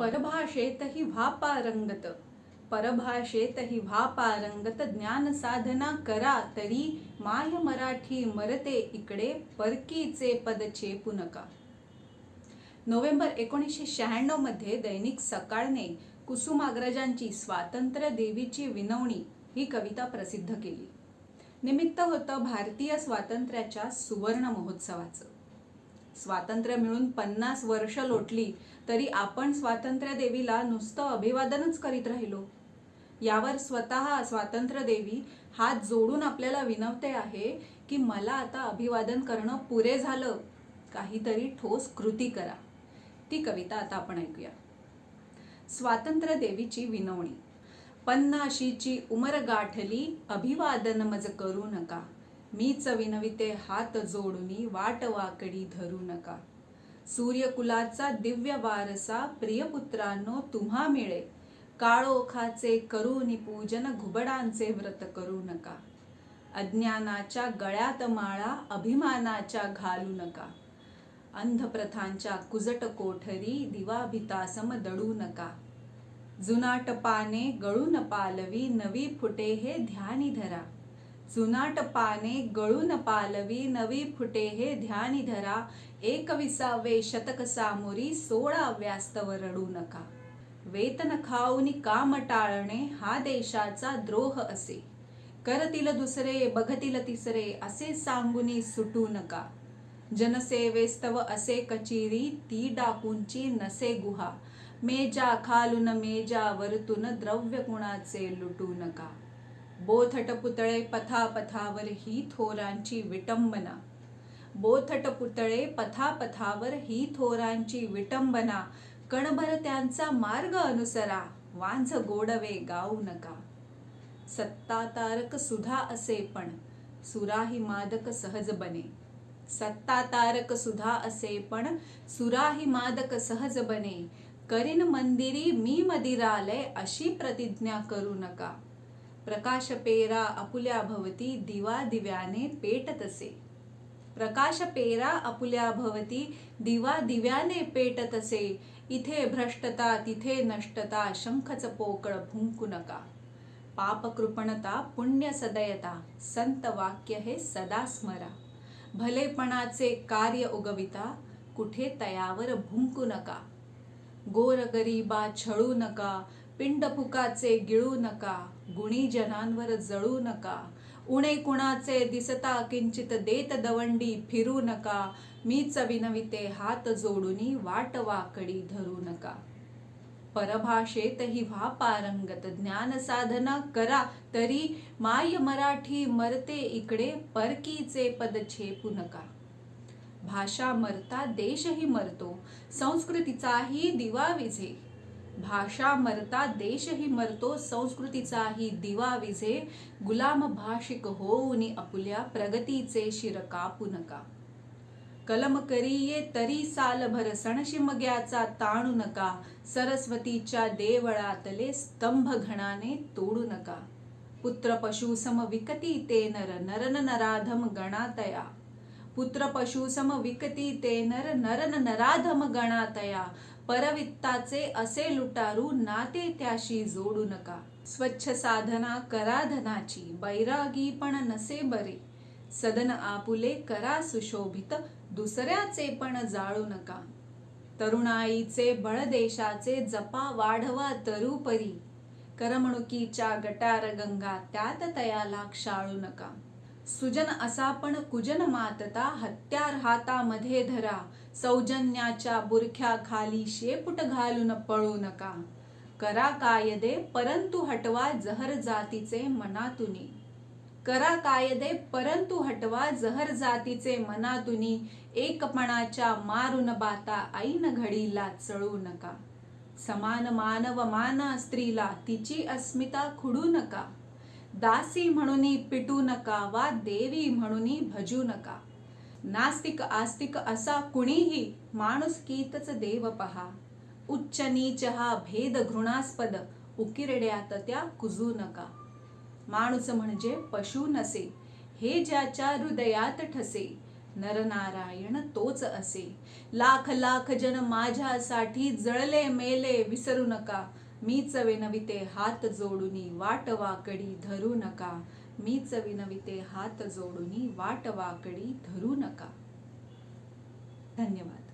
परभाषेतही व्हापारंगत परभाषेतही व्हापारंगत ज्ञान साधना करा तरी माय मराठी मरते इकडे परकीचे पद चेपू नका. नोव्हेंबर एकोणीसशे शहाण्णवमध्ये दैनिक सकाळने कुसुमाग्रजांची स्वातंत्र्य देवीची विनवणी ही कविता प्रसिद्ध केली. निमित्त होतं भारतीय स्वातंत्र्याच्या सुवर्ण महोत्सवाचं. स्वातंत्र्य मिळून पन्नास वर्ष लोटली तरी आपण स्वातंत्र्य देवीला नुसतं अभिवादनच करीत राहिलो. यावर स्वतः स्वातंत्र्य देवी हात जोडून आपल्याला विनवते आहे की मला आता अभिवादन करणं पुरे झालं. काहीतरी ठोस कृती करा. ती कविता आता आपण ऐकूया. स्वातंत्र्य देवीची विनवणी. पन्नाशीची उमर गाठली अभिवादन मज करू नका. मीच विनविते हात जोडूनी वाट वाकडी धरू नका. सूर्यकुलाचा दिव्य वारसा प्रियपुत्रांनो तुम्हा मिळे. काळोखाचे करूनी पूजन घुबडांचे व्रत करू नका. अज्ञानाच्या गळ्यात माळा अभिमानाच्या घालू नका. अंधप्रथांच्या कुजट कोठरी दिवाभितासम दडू नका. जुनाट पाने गळून पालवी नवी फुटे हे ध्यानी धरा. जुनाट पाने गळून पालवी नवी फुटे हे ध्यानी धरा. एकविसावे शतक सामोरी सोळा व्यास्तव रडू नका. वेतन खाऊनी काम टाळणे हा देशाचा द्रोह असे. करतील दुसरे बघतील तिसरे असे सांगुनी सुटू नका. जनसेवेस्तव असे कचिरी ती डाकूंची नसे गुहा. मेजा खालून मेजा वरतून द्रव्य कुणाचे लुटू नका. बोथट पुतळे पथापथावर ही थोरांची विटंबना. बोथट पुतळे पथापथावर ही थोरांची विटंबना. कणभर त्यांचा मार्ग अनुसरा वांझ गोडवे गाऊ नका. सत्ता तारक सुधा असे पण सुराही मादक सहज बने. सत्ता तारक सुधा असे पण सुराही मादक सहज बने. करीन मंदिरी मी मदिरालय अशी प्रतिज्ञा करू नका. प्रकाश पेरा भवती दिवा दिव्याने पेटतसे. प्रकाश पेरा भवती दिवा दिव्याने पेटतसे. इथे भ्रष्टता तिथे नष्टता शंखच पोकळ भुंकू नका. पापकृपणता पुण्य सदयता संत वाक्य हे सदा स्मरा. भलेपणाचे कार्य उगविता कुठे तयावर भुंकू नका. गोर गरीबा छळू नका पिंड फुकाचे गिळू नका गुणी जनांवर जळू नका. उणे कुणाचे दिसता किंचित देत दवंडी फिरू नका. मीच विनविते हात जोडूनी वाट वाकडी धरू नका. परभाषेतही व्हा पारंगत ज्ञान साधना करा तरी माय मराठी मरते इकडे परकीचे पद छेपू नका. भाषा मरता देशही मरतो संस्कृतीचाही दिवा विझे. भाषा मरता देशही मरतो संस्कृतीचाही दिवा विझे गुलाम भाषिक होऊनी आपुल्या प्रगतीचे शिर कापू नका. कलम करीये तरी सालभर सणशिमग्याचा ताणू नका सरस्वतीच्या देवळातले स्तंभ घणाने तोडू नका. पुत्र पशु सम विकती ते नर नरन नराधम गणातया. पुत्र पशु सम विकती ते नर नरन नराधम गणातया. परवित्ताचे असे लुटारू नाते त्याशी जोडू नका. स्वच्छ साधना करा धनाची बैरागी पण नसे बरे. सदन आपुले करा सुशोभित दुसऱ्याचे पण जाळू नका. तरुणाईचे बळ देशाचे जपा वाढवा तरुपरी करमणुकीच्या गटार गंगा त्यात तयाला क्षाळू नका. सुजन असा पण कुजन मातता हत्यार हातामध्ये धरा. सौजन्याच्या बुरख्या खाली शेपुट घालून पळू नका. करा कायदे परंतु हटवा जहर जातीचे मनातुनी. करा कायदे परंतु हटवा जहर जातीचे मनातुनी. एकपणाच्या मारून बाता ऐन घडीला चळू नका. समान मानव माना स्त्रीला तिची अस्मिता खुडू नका. दासी म्हणून पिटू नका वा देवी म्हणून भजू नका. नास्तिक आस्तिक असा कुणीही माणुसकीतच देव पहा. उच्च नीच हा भेद घृणास्पद उकिरड्यात त्या कुजू नका. माणूस म्हणजे पशु नसे हे ज्याच्या हृदयात ठसे नरनारायण तोच असे. लाख लाख जन माझ्यासाठी जळले मेले विसरू नका. मीच विनविते हात जोडूनी वाट वाकडी धरू नका. मी चविनविते हात जोडूनी वाट वाकडी धरू नका. धन्यवाद.